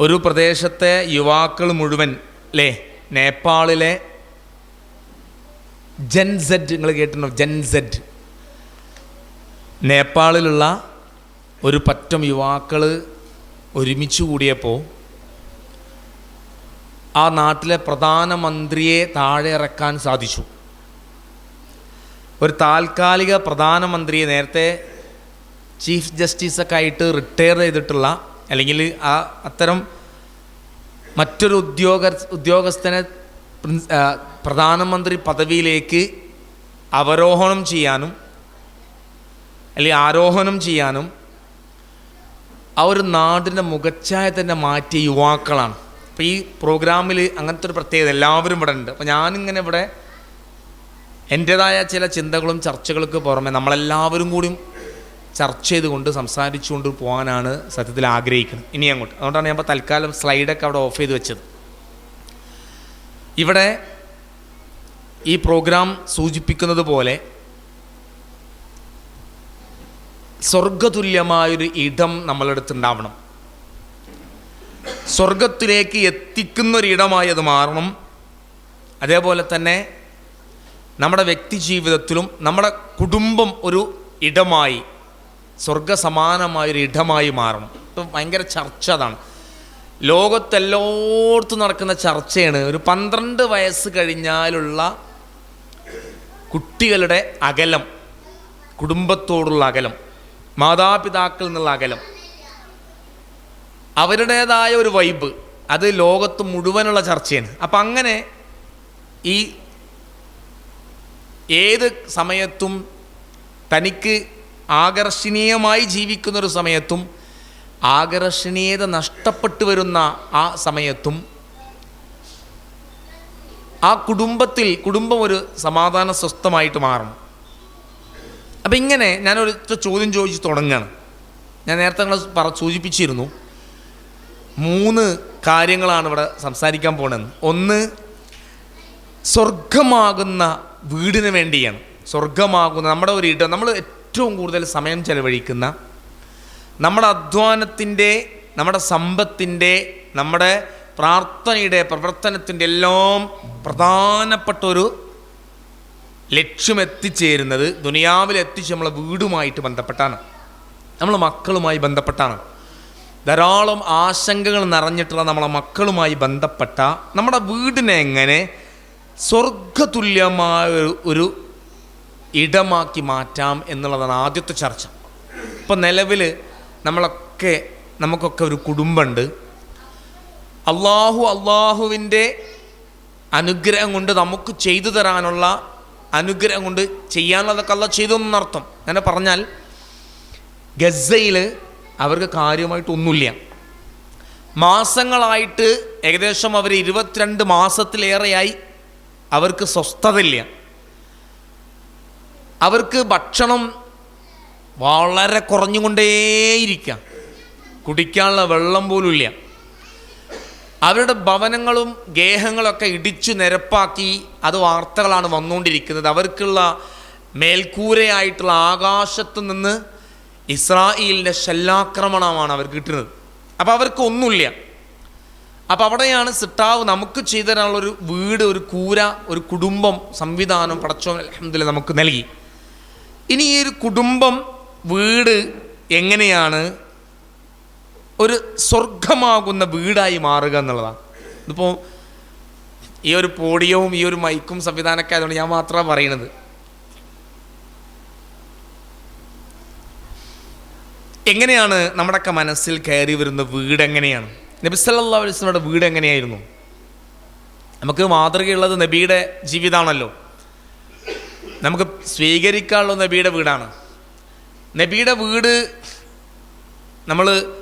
ഒരു പ്രദേശത്തെ യുവാക്കൾ മുഴുവൻ അല്ലേ നേപ്പാളിലെ ജെൻസെഡ് നിങ്ങൾ കേട്ടിട്ടുണ്ടോ? ജെൻസെഡ് നേപ്പാളിലുള്ള ഒരു പറ്റം യുവാക്കൾ ഒരുമിച്ച് കൂടിയപ്പോൾ ആ നാട്ടിലെ പ്രധാനമന്ത്രിയെ താഴെ ഇറക്കാൻ സാധിച്ചു. ഒരു താൽക്കാലിക പ്രധാനമന്ത്രിയെ നേരത്തെ ചീഫ് ജസ്റ്റിസൊക്കെ ആയിട്ട് റിട്ടയർ ചെയ്തിട്ടുള്ള അല്ലെങ്കിൽ ആ അത്തരം മറ്റൊരു ഉദ്യോഗ ഉദ്യോഗസ്ഥനെ പ്രധാനമന്ത്രി പദവിയിലേക്ക് അവരോഹണം ചെയ്യാനും അല്ലെങ്കിൽ ആരോഹണം ചെയ്യാനും ആ ഒരു നാടിന്റെ മുഖച്ഛായ തന്നെ മാറ്റിയ യുവാക്കളാണ്. അപ്പോൾ ഈ പ്രോഗ്രാമിൽ അങ്ങനത്തെ ഒരു പ്രത്യേകത എല്ലാവരും ഇവിടെ ഉണ്ട്. അപ്പോൾ ഞാനിങ്ങനെ ഇവിടെ എന്റേതായ ചില ചിന്തകളും ചർച്ചകൾക്ക് പുറമെ നമ്മളെല്ലാവരും കൂടിയും ചർച്ച ചെയ്തുകൊണ്ട് സംസാരിച്ചുകൊണ്ട് പോകാനാണ് സത്യത്തിൽ ആഗ്രഹിക്കുന്നത്. ഇനി അങ്ങോട്ട്. അതുകൊണ്ടാണ് ഞാൻ ഇപ്പോൾ തൽക്കാലം സ്ലൈഡൊക്കെ അവിടെ ഓഫ് ചെയ്ത് വെച്ചത്. ഇവിടെ ഈ പ്രോഗ്രാം സൂചിപ്പിക്കുന്നത് പോലെ സ്വർഗതുല്യമായൊരു ഇടം നമ്മളെടുത്ത് ഉണ്ടാവണം സ്വർഗത്തിലേക്ക് എത്തിക്കുന്നൊരിടമായി അത് മാറണം. അതേപോലെ തന്നെ നമ്മുടെ വ്യക്തി ജീവിതത്തിലും നമ്മുടെ കുടുംബം ഒരു ഇടമായി സ്വർഗസമാനമായൊരു ഇടമായി മാറണം. ഇപ്പം ഭയങ്കര ചർച്ച അതാണ്. ലോകത്തെല്ലോടത്തും നടക്കുന്ന ചർച്ചയാണ്. ഒരു പന്ത്രണ്ട് വയസ്സ് കഴിഞ്ഞാലുള്ള കുട്ടികളുടെ അകലം കുടുംബത്തോടുള്ള അകലം മാതാപിതാക്കളിൽ നിന്നുള്ള അകലം അവരുടേതായ ഒരു വൈബ് അത് ലോകത്ത് മുഴുവനുള്ള ചർച്ചയാണ്. അപ്പം അങ്ങനെ ഈ ഏത് സമയത്തും തനിക്ക് ആകർഷണീയമായി ജീവിക്കുന്ന ഒരു സമയത്തും ആകർഷണീയത നഷ്ടപ്പെട്ടു വരുന്ന ആ സമയത്തും ആ കുടുംബത്തിൽ കുടുംബം ഒരു സമാധാന സ്വസ്ഥമായിട്ട് മാറണം. അപ്പം ഇങ്ങനെ ഞാനൊരു ചോദ്യം ചോദിച്ച് തുടങ്ങുകയാണ് ഞാൻ നേരത്തെ നിങ്ങൾ പറ സൂചിപ്പിച്ചിരുന്നു. മൂന്ന് കാര്യങ്ങളാണ് ഇവിടെ സംസാരിക്കാൻ പോണത്. ഒന്ന് സ്വർഗമാകുന്ന വീടിന് വേണ്ടിയാണ്. സ്വർഗമാകുന്ന നമ്മുടെ ഒരു ഇടം നമ്മൾ ഏറ്റവും കൂടുതൽ സമയം ചെലവഴിക്കുന്ന നമ്മുടെ അധ്വാനത്തിന്റെ നമ്മുടെ സമ്പത്തിന്റെ നമ്മുടെ പ്രാർത്ഥനയുടെ പ്രവർത്തനത്തിന്റെ എല്ലാം പ്രധാനപ്പെട്ട ഒരു ലക്ഷ്യം എത്തിച്ചേരുന്നത് ദുനിയാവിൽ എത്തിച്ച് നമ്മളെ വീടുമായിട്ട് ബന്ധപ്പെട്ടാണ്. നമ്മൾ മക്കളുമായി ബന്ധപ്പെട്ടാണ്. ധാരാളം ആശങ്കകൾ നിറഞ്ഞിട്ടുള്ള നമ്മളെ മക്കളുമായി ബന്ധപ്പെട്ട നമ്മുടെ വീടിനെ എങ്ങനെ സ്വർഗതുല്യമായ ഒരു- ഇടമാക്കി മാറ്റാം എന്നുള്ളതാണ് ആദ്യത്തെ ചർച്ച. ഇപ്പോൾ നിലവിൽ നമ്മളൊക്കെ നമുക്കൊക്കെ ഒരു കുടുംബമുണ്ട്. അള്ളാഹു അള്ളാഹുവിന്റെ അനുഗ്രഹം കൊണ്ട് നമുക്ക് ചെയ്തു തരാനുള്ള അനുഗ്രഹം കൊണ്ട് ചെയ്യാനുള്ളതൊക്കെ അല്ല ചെയ്തു എന്നർത്ഥം. അങ്ങനെ പറഞ്ഞാൽ ഗസയിൽ അവർക്ക് കാര്യമായിട്ടൊന്നുമില്ല മാസങ്ങളായിട്ട് ഏകദേശം അവർ ഇരുപത്തിരണ്ട് മാസത്തിലേറെയായി അവർക്ക് സ്വസ്ഥതയില്ല. അവർക്ക് ഭക്ഷണം വളരെ കുറഞ്ഞുകൊണ്ടേയിരിക്കാം. കുടിക്കാനുള്ള വെള്ളം പോലും ഇല്ല അവരുടെ ഭവനങ്ങളും ഗേഹങ്ങളൊക്കെ ഇടിച്ചു നിരപ്പാക്കി അത് വാർത്തകളാണ് വന്നുകൊണ്ടിരിക്കുന്നത്. അവർക്കുള്ള മേൽക്കൂരയായിട്ടുള്ള ആകാശത്ത് നിന്ന് ഇസ്രായേലിന്റെ ശല്ലാക്രമണമാണ് അവർ കിട്ടുന്നത്. അപ്പോൾ അവർക്ക് ഒന്നുമില്ല. അപ്പോൾ അവിടെയാണ് സിട്ടാവ് നമുക്ക് ചെയ്തു തരാനുള്ളൊരു വീട് ഒരു കൂര ഒരു കുടുംബം സംവിധാനം പടച്ചോ അലഹമ്മദില്ല നമുക്ക് നൽകി. ഇനി ഈ ഒരു കുടുംബം വീട് എങ്ങനെയാണ് ഒരു സ്വർഗമാകുന്ന വീടായി മാറുക എന്നുള്ളതാണ്. ഇതിപ്പോൾ ഈ ഒരു പോഡിയവും ഈ ഒരു മൈക്കും സംവിധാനമൊക്കെ ആയതുകൊണ്ട് ഞാൻ മാത്രമാണ് പറയണത് എങ്ങനെയാണ് നമ്മുടെയൊക്കെ മനസ്സിൽ കയറി വരുന്ന വീട് എങ്ങനെയാണ്? നബി സല്ലല്ലാഹു അലൈഹി വസല്ലമയുടെ വീട് എങ്ങനെയായിരുന്നു? നമുക്ക് മാതൃകയുള്ളത് നബിയുടെ ജീവിതമാണല്ലോ. നമുക്ക് സ്വീകരിക്കാനുള്ള നബിയുടെ വീടാണ്. നബിയുടെ വീട് നമ്മൾ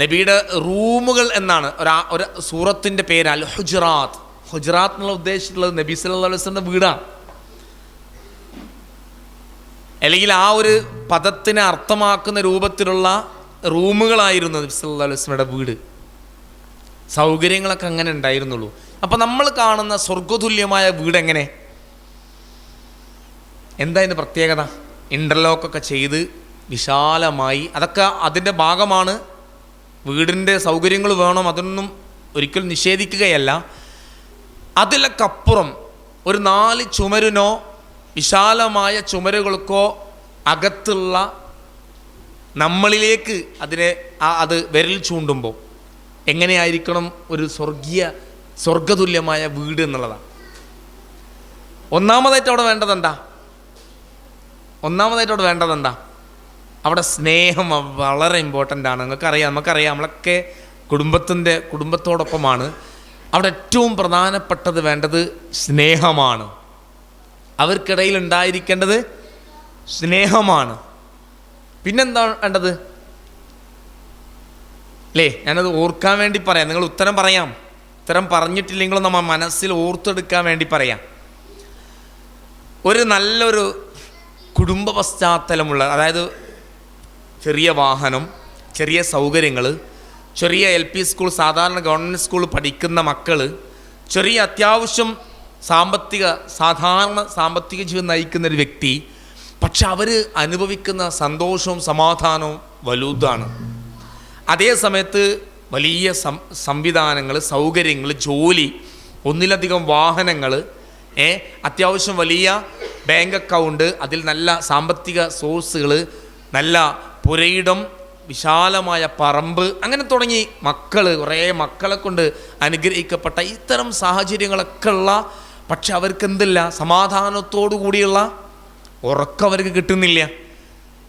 നബിയുടെ റൂമുകൾ എന്നാണ്. ഒരാ ഒരു സൂറത്തിന്റെ പേര് അൽ ഹുജറാത്ത്. ഹുജറാത്ത് എന്നുള്ള ഉദ്ദേശിച്ചിട്ടുള്ളത് നബി അലൈഹി വസല്ലമയുടെ വീടാണ്. അല്ലെങ്കിൽ ആ ഒരു പദത്തിനെ അർത്ഥമാക്കുന്ന രൂപത്തിലുള്ള റൂമുകളായിരുന്നു നബി സല്ലല്ലാഹു അലൈഹി വസല്ലമയുടെ വീട്. സൗകര്യങ്ങളൊക്കെ അങ്ങനെ ഉണ്ടായിരുന്നുള്ളൂ. അപ്പോൾ നമ്മൾ കാണുന്ന സ്വർഗതുല്യമായ വീട് എങ്ങനെ എന്താ ഇതിന്റെ പ്രത്യേകത? ഇന്റർലോക്കൊക്കെ ചെയ്ത് വിശാലമായി അതൊക്കെ അതിന്റെ ഭാഗമാണ്. വീടിന്റെ സൗകര്യങ്ങൾ വേണം അതൊന്നും ഒരിക്കലും നിഷേധിക്കുകയല്ല. അതിലൊക്കപ്പുറം ഒരു നാല് ചുമരിനോ വിശാലമായ ചുമരുകൾക്കോ അകത്തുള്ള നമ്മളിലേക്ക് അതിനെ അത് വിരൽ ചൂണ്ടുമ്പോൾ എങ്ങനെയായിരിക്കണം ഒരു സ്വർഗീയ സ്വർഗതുല്യമായ വീട് എന്നുള്ളതാണ്. ഒന്നാമതായിട്ട് അവിടെ വേണ്ടത് എന്താ? ഒന്നാമതായിട്ട് അവിടെ വേണ്ടത് എന്താ? അവിടെ സ്നേഹം വളരെ ഇമ്പോർട്ടന്റ് ആണ്. നിങ്ങൾക്കറിയാം നമുക്കറിയാം നമ്മളൊക്കെ കുടുംബത്തിന്റെ കുടുംബത്തോടൊപ്പമാണ്. അവിടെ ഏറ്റവും പ്രധാനപ്പെട്ടത് വേണ്ടത് സ്നേഹമാണ്. അവർക്കിടയിൽ ഉണ്ടായിരിക്കേണ്ടത് സ്നേഹമാണ്. പിന്നെന്താ വേണ്ടത്? അല്ലേ ഞാനത് ഓർക്കാൻ വേണ്ടി പറയാം. നിങ്ങൾ ഉത്തരം പറയാം. ഉത്തരം പറഞ്ഞിട്ടില്ലെങ്കിലും നമ്മൾ മനസ്സിൽ ഓർത്തെടുക്കാൻ വേണ്ടി പറയാം. ഒരു നല്ലൊരു കുടുംബ പശ്ചാത്തലമുള്ള അതായത് ചെറിയ വാഹനം ചെറിയ സൗകര്യങ്ങൾ ചെറിയ എൽ പി സ്കൂൾ സാധാരണ ഗവൺമെന്റ് സ്കൂൾ പഠിക്കുന്ന മക്കൾ ചെറിയ അത്യാവശ്യം സാമ്പത്തിക സാധാരണ സാമ്പത്തിക ജീവിതം നയിക്കുന്ന ഒരു വ്യക്തി പക്ഷെ അവർ അനുഭവിക്കുന്ന സന്തോഷവും സമാധാനവും വലുതാണ്. അതേ സമയത്ത് വലിയ സംവിധാനങ്ങൾ സൗകര്യങ്ങൾ ജോലി ഒന്നിലധികം വാഹനങ്ങൾ ഏ അത്യാവശ്യം വലിയ ബാങ്ക് അക്കൗണ്ട് അതിൽ നല്ല സാമ്പത്തിക സോഴ്സുകൾ നല്ല പുരയിടം വിശാലമായ പറമ്പ് അങ്ങനെ തുടങ്ങി മക്കൾ കുറേ മക്കളെ കൊണ്ട് അനുഗ്രഹിക്കപ്പെട്ട ഇത്തരം സാഹചര്യങ്ങളൊക്കെ ഉള്ള പക്ഷെ അവർക്ക് എന്തില്ല സമാധാനത്തോടു കൂടിയുള്ള ഉറക്കം അവർക്ക് കിട്ടുന്നില്ല.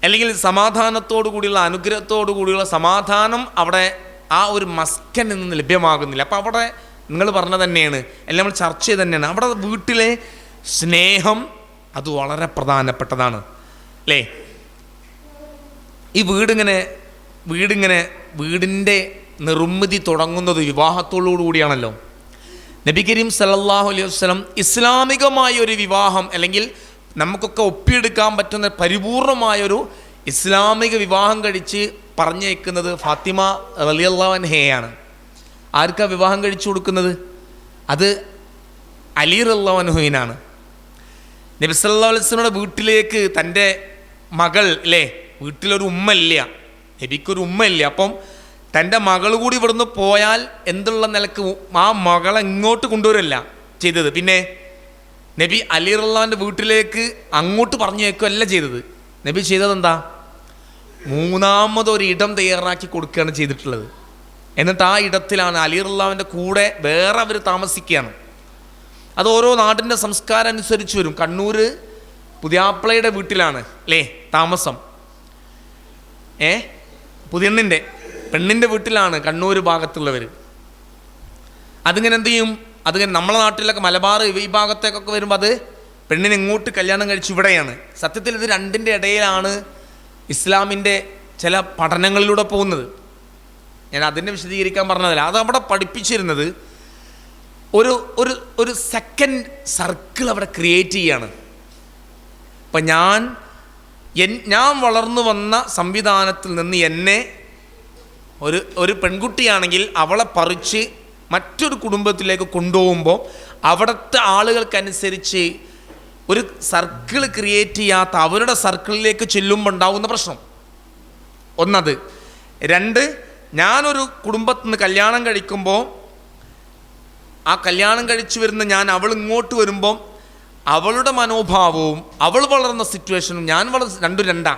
അല്ലെങ്കിൽ സമാധാനത്തോടു കൂടിയുള്ള അനുഗ്രഹത്തോടു കൂടിയുള്ള സമാധാനം അവിടെ ആ ഒരു മസ്കൻ നിന്ന് ലഭ്യമാകുന്നില്ല. അപ്പോൾ അവിടെ നിങ്ങൾ പറഞ്ഞ തന്നെയാണ്. എല്ലാം നമ്മൾ ചർച്ച ചെയ്ത് തന്നെയാണ്. അവിടെ വീട്ടിലെ സ്നേഹം അത് വളരെ പ്രധാനപ്പെട്ടതാണ്. അല്ലേ ഈ വീടിങ്ങനെ വീടിങ്ങനെ വീടിന്റെ നിർമ്മിതി തുടങ്ങുന്നത് വിവാഹത്തോടു കൂടിയാണല്ലോ. നബി കരീം സല്ലല്ലാഹു അലൈഹി വസ്ലം ഇസ്ലാമികമായ ഒരു വിവാഹം അല്ലെങ്കിൽ നമുക്കൊക്കെ ഒപ്പിയെടുക്കാൻ പറ്റുന്ന പരിപൂർണമായൊരു ഇസ്ലാമിക വിവാഹം കഴിച്ച് പറഞ്ഞേക്കുന്നത് ഫാത്തിമ റലിയല്ലാവൻഹയാണ് ആർക്കാ വിവാഹം കഴിച്ചു കൊടുക്കുന്നത്? അത് അലി റല്ലാവൻഹുവിനാണ് നബി സല്ലല്ലാഹു അലൈഹി വസല്ലമയുടെ വീട്ടിലേക്ക് തന്റെ മകൾ അല്ലേ വീട്ടിലൊരു ഉമ്മ ഇല്ല. നബിക്കൊരു ഉമ്മ ഇല്ല. അപ്പം തന്റെ മകൾ കൂടി ഇവിടുന്ന് പോയാൽ എന്തുള്ള നിലയ്ക്ക് ആ മകളെ ഇങ്ങോട്ട് കൊണ്ടുവരല്ല ചെയ്തത്. പിന്നെ നബി അലി റള്ളാന്റെ വീട്ടിലേക്ക് അങ്ങോട്ട് പറഞ്ഞു വയ്ക്കുകയല്ല ചെയ്തത്. നബി ചെയ്തത് എന്താ മൂന്നാമതൊരു ഇടം തയ്യാറാക്കി കൊടുക്കുകയാണ് ചെയ്തിട്ടുള്ളത്. എന്നിട്ട് ആ ഇടത്തിലാണ് അലി റള്ളാവിന്റെ കൂടെ വേറെ അവർ താമസിക്കുകയാണ്. അത് ഓരോ നാടിന്റെ സംസ്കാരം അനുസരിച്ച് വരും. കണ്ണൂർ പുതിയാപ്പിളയുടെ വീട്ടിലാണ് അല്ലേ? താമസം. ഏ? പുതിയണ്ണിന്റെ പെണ്ണിന്റെ വീട്ടിലാണ് കണ്ണൂർ ഭാഗത്തുള്ളവർ അതിങ്ങനെ എന്ത് ചെയ്യും? അതിങ്ങനെ നമ്മളെ നാട്ടിലൊക്കെ മലബാർ ഈ ഭാഗത്തേക്കൊക്കെ വരുമ്പോൾ അത് പെണ്ണിനെ ഇങ്ങോട്ട് കല്യാണം കഴിച്ച് ഇവിടെയാണ്. സത്യത്തിൽ ഇത് രണ്ടിന്റെ ഇടയിലാണ് ഇസ്ലാമിന്റെ ചില പഠനങ്ങളിലൂടെ പോകുന്നത്. ഞാൻ അതിനെ വിശദീകരിക്കാൻ പറഞ്ഞതല്ല. അത് അവിടെ പഠിപ്പിച്ചിരുന്നത് ഒരു ഒരു ഒരു സെക്കൻഡ് സർക്കിൾ അവിടെ ക്രിയേറ്റ് ചെയ്യാണ്. അപ്പം ഞാൻ എൻ ഞാൻ വളർന്നു വന്ന സംവിധാനത്തിൽ നിന്ന് എന്നെ ഒരു ഒരു പെൺകുട്ടിയാണെങ്കിൽ അവളെ പറിച്ച് മറ്റൊരു കുടുംബത്തിലേക്ക് കൊണ്ടുപോകുമ്പോൾ അവിടുത്തെ ആളുകൾക്കനുസരിച്ച് ഒരു സർക്കിൾ ക്രിയേറ്റ് ചെയ്യാത്ത അവരുടെ സർക്കിളിലേക്ക് ചെല്ലുമ്പോൾ ഉണ്ടാകുന്ന പ്രശ്നം. ഒന്നത്. രണ്ട് ഞാനൊരു കുടുംബത്തിൽ നിന്ന് കല്യാണം കഴിക്കുമ്പോൾ ആ കല്യാണം കഴിച്ചു വരുന്ന ഞാൻ അവൾ ഇങ്ങോട്ട് വരുമ്പം അവളുടെ മനോഭാവവും അവൾ വളർന്ന സിറ്റുവേഷനും ഞാൻ വളർ രണ്ടും രണ്ടാ.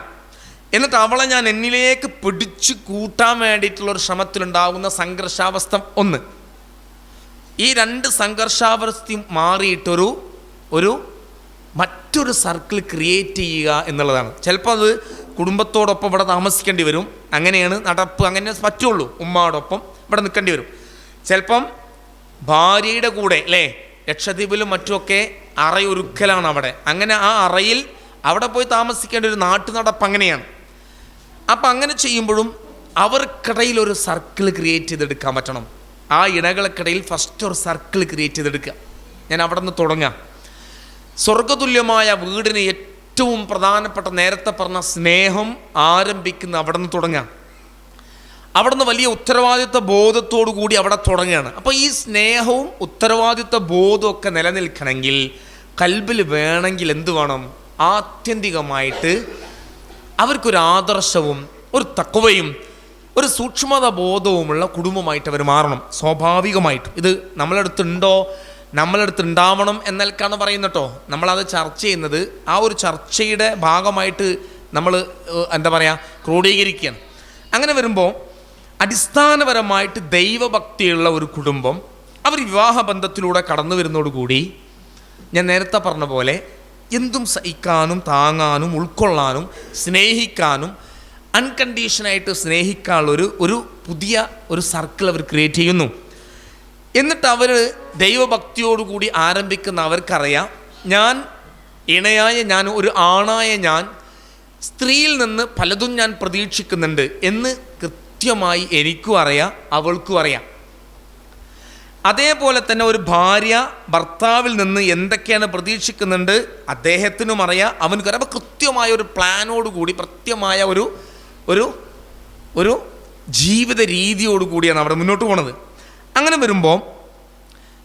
എന്നിട്ട് അവളെ ഞാൻ എന്നിലേക്ക് പിടിച്ചു കൂട്ടാൻ വേണ്ടിയിട്ടുള്ള ഒരു ശ്രമത്തിലുണ്ടാകുന്ന സംഘർഷാവസ്ഥ ഒന്ന്. ഈ രണ്ട് സംഘർഷാവസ്ഥയും മാറിയിട്ടൊരു ഒരു മറ്റൊരു സർക്കിൾ ക്രിയേറ്റ് ചെയ്യുക എന്നുള്ളതാണ്. ചിലപ്പോൾ അത് കുടുംബത്തോടൊപ്പം ഇവിടെ താമസിക്കേണ്ടി വരും. അങ്ങനെയാണ് നടപ്പ്. അങ്ങനെ പറ്റുള്ളൂ. ഉമ്മയോടൊപ്പം ഇവിടെ നിൽക്കേണ്ടി വരും. ചിലപ്പം ഭാര്യയുടെ കൂടെ അല്ലേ ലക്ഷദ്വീപിലും മറ്റുമൊക്കെ അറയൊരുക്കലാണ് അവിടെ അങ്ങനെ ആ അറയിൽ അവിടെ പോയി താമസിക്കേണ്ട ഒരു നാട്ടു നടപ്പ് അങ്ങനെയാണ്. അപ്പം അങ്ങനെ ചെയ്യുമ്പോഴും അവർക്കിടയിൽ ഒരു സർക്കിൾ ക്രിയേറ്റ് ചെയ്തെടുക്കാൻ പറ്റണം. ആ ഇണകൾക്കിടയിൽ ഫസ്റ്റ് ഒരു സർക്കിൾ ക്രിയേറ്റ് ചെയ്തെടുക്കുക. ഞാൻ അവിടെ നിന്ന് തുടങ്ങാം. സ്വർഗതുല്യമായ വീടിന് ഏറ്റവും പ്രധാനപ്പെട്ട നേരത്തെ പറഞ്ഞ സ്നേഹം ആരംഭിക്കുന്ന അവിടെ നിന്ന് തുടങ്ങാം. അവിടുന്ന് വലിയ ഉത്തരവാദിത്വ ബോധത്തോടു കൂടി അവിടെ തുടങ്ങുകയാണ്. അപ്പോൾ ഈ സ്നേഹവും ഉത്തരവാദിത്വ ബോധവും ഒക്കെ നിലനിൽക്കണമെങ്കിൽ കൽബിൽ വേണമെങ്കിൽ എന്ത് വേണം? ആത്യന്തികമായിട്ട് അവർക്കൊരു ആദർശവും ഒരു തക്കവയും ഒരു സൂക്ഷ്മത ബോധവുമുള്ള കുടുംബമായിട്ട് അവർ മാറണം. സ്വാഭാവികമായിട്ടും. ഇത് നമ്മളടുത്തുണ്ടോ? നമ്മളടുത്ത് ഉണ്ടാവണം എന്നൽക്കാണ് പറയുന്നത് കേട്ടോ. നമ്മളത് ചർച്ച ചെയ്യുന്നത് ആ ഒരു ചർച്ചയുടെ ഭാഗമായിട്ട് നമ്മൾ എന്താ പറയുക ക്രോഡീകരിക്കുകയാണ്. അങ്ങനെ വരുമ്പോൾ അടിസ്ഥാനപരമായിട്ട് ദൈവഭക്തിയുള്ള ഒരു കുടുംബം അവർ വിവാഹബന്ധത്തിലൂടെ കടന്നു വരുന്നതോടുകൂടി ഞാൻ നേരത്തെ പറഞ്ഞ പോലെ എന്തും സഹിക്കാനും താങ്ങാനും ഉൾക്കൊള്ളാനും സ്നേഹിക്കാനും അൺകണ്ടീഷനായിട്ട് സ്നേഹിക്കാനുള്ള ഒരു ഒരു പുതിയ ഒരു സർക്കിൾ അവർ ക്രിയേറ്റ് ചെയ്യുന്നു. എന്നിട്ട് അവർ ദൈവഭക്തിയോടുകൂടി ആരംഭിക്കുന്ന അവർക്കറിയാം ഞാൻ ഇണയായ ഞാൻ ഒരു ആണായ ഞാൻ സ്ത്രീയിൽ നിന്ന് പലതും ഞാൻ പ്രതീക്ഷിക്കുന്നുണ്ട് എന്ന് കൃത്യമായി എനിക്കും അറിയാം അവൾക്കും അറിയാം. അതേപോലെ തന്നെ ഒരു ഭാര്യ ഭർത്താവിൽ നിന്ന് എന്തൊക്കെയാണ് പ്രതീക്ഷിക്കുന്നുണ്ട് അദ്ദേഹത്തിനും അറിയാം അവനുക്കറിയാം അപ്പോൾ കൃത്യമായ ഒരു പ്ലാനോട് കൂടി കൃത്യമായ ഒരു ഒരു ഒരു ജീവിത രീതിയോട് കൂടിയാണ് അവിടെ മുന്നോട്ട് പോണത്. അങ്ങനെ വരുമ്പോൾ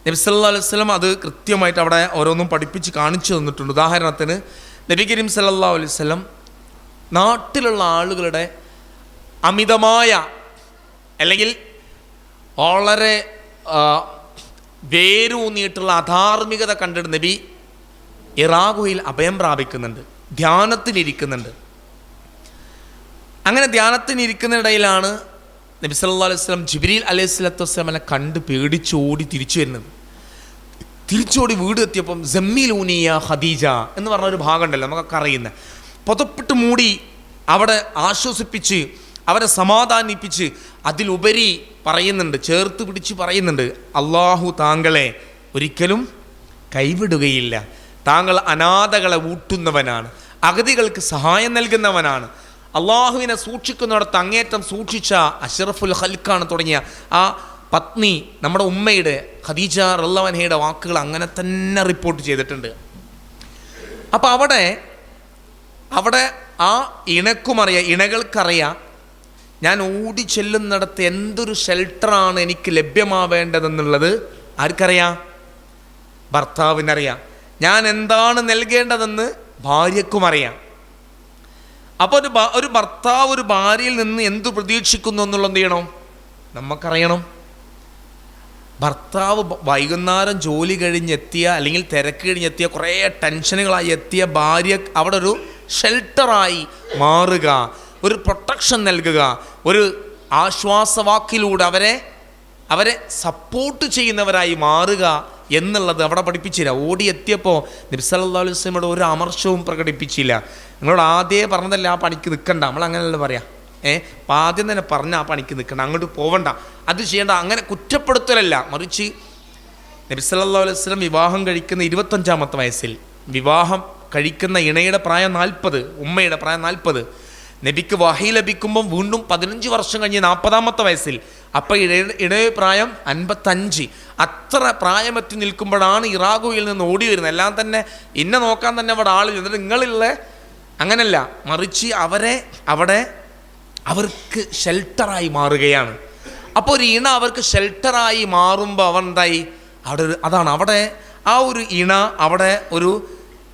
നബി സല്ലാ അലൈഹി സ്വലം അത് കൃത്യമായിട്ട് അവിടെ ഓരോന്നും പഠിപ്പിച്ച് കാണിച്ചു തന്നിട്ടുണ്ട്. ഉദാഹരണത്തിന് നബി കരീം സല്ലാ അലൈഹി സ്വലം നാട്ടിലുള്ള ആളുകളുടെ അമിതമായ അല്ലെങ്കിൽ വളരെ വേരൂന്നിയിട്ടുള്ള അധാർമികത കണ്ടിട്ട് നബി ഇറാഖുയിൽ അഭയം പ്രാപിക്കുന്നുണ്ട് ധ്യാനത്തിലിരിക്കുന്നുണ്ട് അങ്ങനെ ധ്യാനത്തിനിരിക്കുന്നിടയിലാണ് നബി സല്ലല്ലാഹു അലൈഹി സ്വലം ജിബ്രീൽ അലൈഹി സ്വലത്തു വസ്ലമനെ കണ്ട് പേടിച്ചോടി തിരിച്ചു വരുന്നത്. തിരിച്ചോടി വീട് എത്തിയപ്പം ജമ്മിലൂനിയ ഖദീജ എന്ന് പറഞ്ഞ ഒരു ഭാഗമുണ്ടല്ലോ നമുക്കൊക്കെ അറിയുന്നത്. പുതപ്പിട്ട് മൂടി അവിടെ ആശ്വസിപ്പിച്ച് അവരെ സമാധാനിപ്പിച്ച് അതിലുപരി പറയുന്നുണ്ട് ചേർത്ത് പിടിച്ച് പറയുന്നുണ്ട് അള്ളാഹു താങ്കളെ ഒരിക്കലും കൈവിടുകയില്ല. താങ്കൾ അനാഥകളെ ഊട്ടുന്നവനാണ് അഗതികൾക്ക് സഹായം നൽകുന്നവനാണ്. അള്ളാഹുവിനെ സൂക്ഷിക്കുന്നിടത്ത് അങ്ങേറ്റം സൂക്ഷിച്ച അഷറഫുൽ ഹൽക്കാണ് തുടങ്ങിയ ആ പത്നി നമ്മുടെ ഉമ്മയുടെ ഖദീജ റല്ലവനയുടെ വാക്കുകൾ അങ്ങനെ തന്നെ റിപ്പോർട്ട് ചെയ്തിട്ടുണ്ട്. അപ്പോൾ അവിടെ അവിടെ ആ ഇണക്കുമറിയാം ഇണകൾക്കറിയാം ഞാൻ ഓടി ചെല്ലുന്നിടത്ത് എന്തൊരു ഷെൽട്ടറാണ് എനിക്ക് ലഭ്യമാവേണ്ടതെന്നുള്ളത് ആർക്കറിയാം? ഭർത്താവിനറിയാം. ഞാൻ എന്താണ് നൽകേണ്ടതെന്ന് ഭാര്യക്കും അറിയാം അപ്പോൾ ഒരു ഒരു ഭർത്താവ് ഒരു ഭാര്യയിൽ നിന്ന് എന്തു പ്രതീക്ഷിക്കുന്നു എന്നുള്ളത് എന്ത് ചെയ്യണം? നമുക്കറിയണം ഭർത്താവ് വൈകുന്നേരം ജോലി കഴിഞ്ഞെത്തിയ അല്ലെങ്കിൽ തിരക്ക് കഴിഞ്ഞെത്തിയ കുറേ ടെൻഷനുകളായി എത്തിയ ഭാര്യ അവിടെ ഒരു ഷെൽട്ടറായി മാറുക. ഒരു പ്രൊട്ടക്ഷൻ നൽകുക ഒരു ആശ്വാസവാക്കിലൂടെ അവരെ അവരെ സപ്പോർട്ട് ചെയ്യുന്നവരായി മാറുക എന്നുള്ളത് അവിടെ പഠിപ്പിച്ചില്ല. ഓടിയെത്തിയപ്പോൾ നബ്സല്ലാ അലൈഹി വസ്ലമയുടെ ഒരു അമർഷവും പ്രകടിപ്പിച്ചില്ല. നിങ്ങളോട് ആദ്യമേ പറഞ്ഞതല്ല ആ പണിക്ക് നിൽക്കണ്ട നമ്മൾ അങ്ങനെയല്ല പറയാം. ഏ അപ്പം ആദ്യം തന്നെ പറഞ്ഞ ആ പണിക്ക് നിൽക്കണ്ട അങ്ങോട്ട് പോവണ്ട. അത് ചെയ്യേണ്ട. അങ്ങനെ കുറ്റപ്പെടുത്തലല്ല. മറിച്ച് നബി സല്ലല്ലാഹു അലൈഹി വസല്ലം വിവാഹം കഴിക്കുന്ന ഇരുപത്തഞ്ചാമത്തെ വയസ്സിൽ വിവാഹം കഴിക്കുന്ന ഇണയുടെ പ്രായം നാൽപ്പത് ഉമ്മയുടെ പ്രായം നാൽപ്പത് നബിക്ക് വഹി ലഭിക്കുമ്പം വീണ്ടും പതിനഞ്ച് വർഷം കഴിഞ്ഞ് നാൽപ്പതാമത്തെ വയസ്സിൽ. അപ്പം ഇട ഇടയ പ്രായം അൻപത്തഞ്ച്. അത്ര പ്രായമെത്തി നിൽക്കുമ്പോഴാണ് ഇറാഖുവിൽ നിന്ന് ഓടി വരുന്നത്. എല്ലാം തന്നെ ഇന്നെ നോക്കാൻ തന്നെ അവിടെ ആളില്ല എന്നിട്ട് നിങ്ങളുള്ള അങ്ങനല്ല. മറിച്ച് അവരെ അവിടെ അവർക്ക് ഷെൽട്ടറായി മാറുകയാണ്. അപ്പോൾ ഒരു ഇണ അവർക്ക് ഷെൽട്ടറായി മാറുമ്പോൾ അവൻ എന്തായി? അവിടെ ഒരു അതാണ് അവിടെ ആ ഒരു ഇണ അവിടെ ഒരു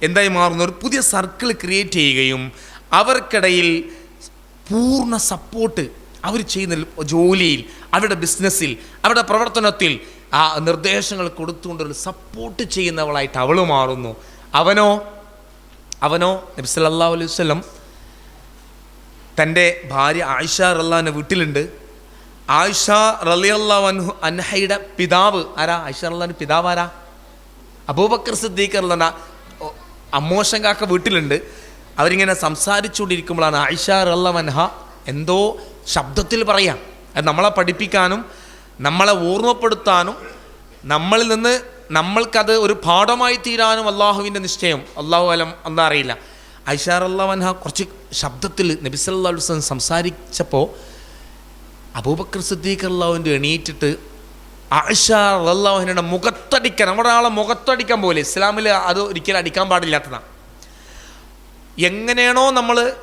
എന്തായി മാറുന്ന? ഒരു പുതിയ സർക്കിൾ ക്രിയേറ്റ് ചെയ്യുകയും അവർക്കിടയിൽ പൂർണ സപ്പോർട്ട് അവർ ചെയ്യുന്ന ജോലിയിൽ അവരുടെ ബിസിനസ്സിൽ അവരുടെ പ്രവർത്തനത്തിൽ ആ നിർദ്ദേശങ്ങൾ കൊടുത്തുകൊണ്ടൊരു സപ്പോർട്ട് ചെയ്യുന്നവളായിട്ട് അവൾ മാറുന്നു. അവനോ അവനോ നബി സല്ലല്ലാഹു അലൈഹി വല്ലം തന്റെ ഭാര്യ ആയിഷ റല്ലാന്റെ വീട്ടിലുണ്ട്. ആയിഷ റലിയല്ലാ അൻഹു അൻഹയുടെ പിതാവ് ആരാ? ആയിഷ റല്ലാന്റെ പിതാവ് ആരാ? അബൂബക്കർ സിദ്ദീഖ് റല്ലാന അമ്മോശങ്കാക്ക വീട്ടിലുണ്ട്. അവരിങ്ങനെ സംസാരിച്ചുകൊണ്ടിരിക്കുമ്പോഴാണ് ആയിഷ റല്ല അൻഹ എന്തോ ശബ്ദത്തിൽ പറയാം. അത് നമ്മളെ പഠിപ്പിക്കാനും നമ്മളെ ഓർമ്മപ്പെടുത്താനും നമ്മളിൽ നിന്ന് നമ്മൾക്കത് ഒരു പാഠമായി തീരാനും അള്ളാഹുവിന്റെ നിശ്ചയം. അള്ളാഹു അലം എന്താ അറിയില്ല. ഐഷാർ അള്ളാഹൻഹ കുറച്ച് ശബ്ദത്തിൽ നബിസല്ലാ വസ്ലം സംസാരിച്ചപ്പോൾ അബൂബക്കർ സിദ്ദീഖ് അള്ളാഹുവിന്റെ എണീറ്റിട്ട് ആയിഷാർ അള്ളാഹുവിന്റെ മുഖത്തടിക്കാൻ നമ്മുടെ ആളെ മുഖത്തടിക്കാൻ പോലെ ഇസ്ലാമിൽ അത് ഒരിക്കലും അടിക്കാൻ പാടില്ലാത്തതാണ്. എങ്ങനെയാണോ നമ്മൾ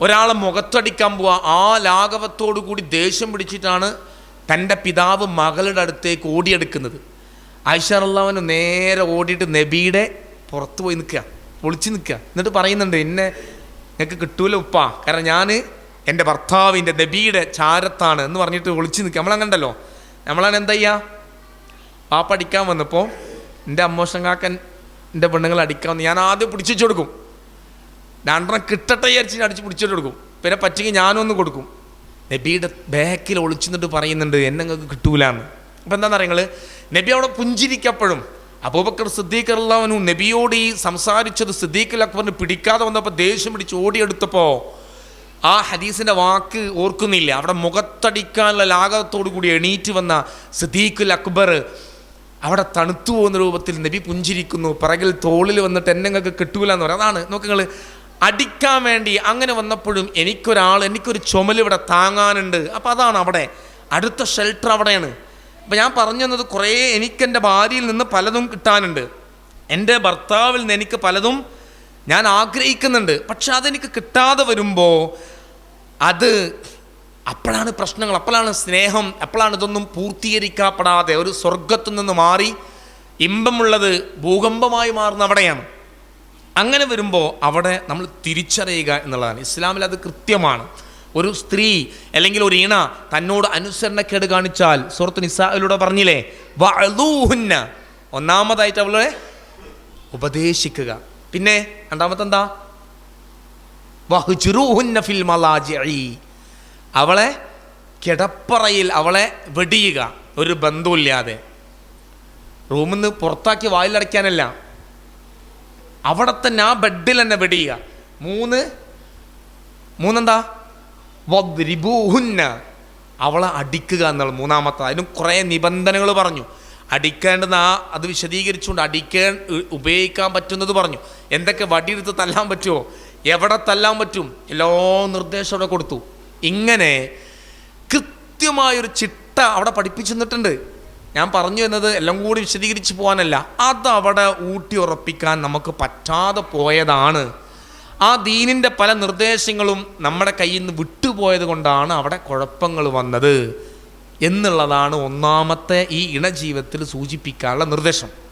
ഒരാളെ മുഖത്തടിക്കാൻ പോവുക ആ ലാഘവത്തോടു കൂടി ദേഷ്യം പിടിച്ചിട്ടാണ് തന്റെ പിതാവ് മകളുടെ അടുത്തേക്ക് ഓടിയെടുക്കുന്നത്. ആയിഷ അള്ളാഹുവിന് നേരെ ഓടിയിട്ട് നബിയുടെ പുറത്ത് പോയി നിൽക്കുക പൊളിച്ച് നിൽക്കുക. എന്നിട്ട് പറയുന്നുണ്ട് എന്നെ നിങ്ങൾക്ക് കിട്ടൂല ഉപ്പാ കാരണം ഞാൻ എന്റെ ഭർത്താവിന്റെ നബിയുടെ ചാരത്താണ് എന്ന് പറഞ്ഞിട്ട് ഒളിച്ചു നിൽക്കുക. നമ്മളങ്ങണ്ടല്ലോ നമ്മളാണ് എന്താ ചെയ്യുക പാപ്പ അടിക്കാൻ വന്നപ്പോൾ എന്റെ അമ്മോഷൻ എന്റെ പെണ്ണുങ്ങൾ അടിക്കാൻ വന്ന് ഞാൻ ആദ്യം പിടിച്ചു കൊടുക്കും. രണ്ടെണ്ണം കിട്ടട്ടെ വിചാരിച്ച് അടിച്ച് പിടിച്ചിട്ട് കൊടുക്കും. പിന്നെ പറ്റിക്ക് ഞാനൊന്ന് കൊടുക്കും. നബിയുടെ ബാക്കിൽ ഒളിച്ചിന്നിട്ട് പറയുന്നുണ്ട് എന്നെ നിങ്ങൾക്ക് കിട്ടൂലെന്ന്. അപ്പം എന്താണെന്ന് നിങ്ങൾ നബി അവിടെ പുഞ്ചിരിക്കപ്പോഴും അബൂബക്കർ സിദ്ദീഖ് അള്ളാഹുനു നബിയോട് ഈ സംസാരിച്ചത് സിദ്ദീഖ് അക്ബറിന് പിടിക്കാതെ വന്നപ്പോൾ ദേഷ്യം പിടിച്ച് ഓടിയെടുത്തപ്പോൾ ആ ഹദീസിന്റെ വാക്ക് ഓർക്കുന്നില്ല. അവിടെ മുഖത്തടിക്കാനുള്ള ലാഘവത്തോടു കൂടി എണീറ്റ് വന്ന സിദ്ദീഖുൽ അക്ബർ അവിടെ തണുത്തു പോകുന്ന രൂപത്തിൽ നബി പുഞ്ചിരിക്കുന്നു. പിറകിൽ തോളിൽ വന്നിട്ട് എന്നെ നിങ്ങൾക്ക് കിട്ടൂല എന്ന് പറയും. അതാണ്. നോക്കുങ്ങൾ അടിക്കാൻ വേണ്ടി അങ്ങനെ വന്നപ്പോഴും എനിക്കൊരാൾ എനിക്കൊരു ചുമൽ ഇവിടെ താങ്ങാനുണ്ട്. അപ്പോൾ അതാണ് അവിടെ. അടുത്ത ഷെൽട്ടർ അവിടെയാണ്. അപ്പോൾ ഞാൻ പറഞ്ഞു തന്നത് കുറേ എനിക്കെന്റെ ഭാര്യയിൽ നിന്ന് പലതും കിട്ടാനുണ്ട്. എന്റെ ഭർത്താവിൽ നിന്ന് എനിക്ക് പലതും ഞാൻ ആഗ്രഹിക്കുന്നുണ്ട്. പക്ഷെ അതെനിക്ക് കിട്ടാതെ വരുമ്പോൾ അത് അപ്പോഴാണ് പ്രശ്നങ്ങൾ. അപ്പോഴാണ് സ്നേഹം. അപ്പോഴാണ് ഇതൊന്നും പൂർത്തീകരിക്കപ്പെടാതെ ഒരു സ്വർഗത്തു നിന്ന് മാറി ഇമ്പമുള്ളത് ഭൂകമ്പമായി മാറുന്ന അവിടെയാണ്. അങ്ങനെ വരുമ്പോൾ അവിടെ നമ്മൾ തിരിച്ചറിയുക എന്നുള്ളതാണ്. ഇസ്ലാമിൽ അത് കൃത്യമാണ്. ഒരു സ്ത്രീ അല്ലെങ്കിൽ ഒരു ഇണ തന്നോട് അനുസരണക്കേട് കാണിച്ചാൽ സുഹൃത്ത് നിസായിലൂടെ പറഞ്ഞില്ലേ വഅദൂഹുന്ന ഒന്നാമതായിട്ട് അവളെ ഉപദേശിക്കുക. പിന്നെ രണ്ടാമത്തെ എന്താ വഹ്ജുറൂഹുന്ന ഫിൽ അവളെ കിടപ്പറയിൽ അവളെ വെടിയുക. ഒരു ബന്ധമില്ലാതെ റൂമിൽ നിന്ന് പുറത്താക്കി വായിലടയ്ക്കാനല്ല. അവിടെ തന്നെ ആ ബെഡിൽ തന്നെ വെടിയുക മൂന്ന്. മൂന്നെന്താ? വദ്രിബൂഹുന്ന. അവളെ അടിക്കുക എന്നുള്ള മൂന്നാമത്തെ അതിനും കുറേ നിബന്ധനകൾ പറഞ്ഞു. അടിക്കേണ്ടുന്ന ആ അത് വിശദീകരിച്ചുകൊണ്ട് അടിക്കാൻ ഉപയോഗിക്കാൻ പറ്റുന്നത് പറഞ്ഞു. എന്തൊക്കെ വടിയെടുത്ത് തല്ലാൻ പറ്റുമോ എവിടെ തല്ലാൻ പറ്റും? എല്ലാ നിർദ്ദേശവും അവിടെ കൊടുത്തു. ഇങ്ങനെ കൃത്യമായൊരു ചിട്ട അവിടെ പഠിപ്പിച്ചു ഞാൻ പറഞ്ഞു എന്നത് എല്ലാം കൂടി വിശദീകരിച്ച് പോകാനല്ല. അത് അവിടെ ഊട്ടി ഉറപ്പിക്കാൻ നമുക്ക് പറ്റാതെ പോയതാണ്. ആ ദീനിന്റെ പല നിർദ്ദേശങ്ങളും നമ്മുടെ കയ്യിൽ നിന്ന് വിട്ടുപോയത് കൊണ്ടാണ് അവിടെ കുഴപ്പങ്ങൾ വന്നത്. എന്നുള്ളതാണ് ഒന്നാമത്തെ ഈ ഇണജീവിതത്തിൽ സൂചിപ്പിക്കാനുള്ള നിർദ്ദേശം.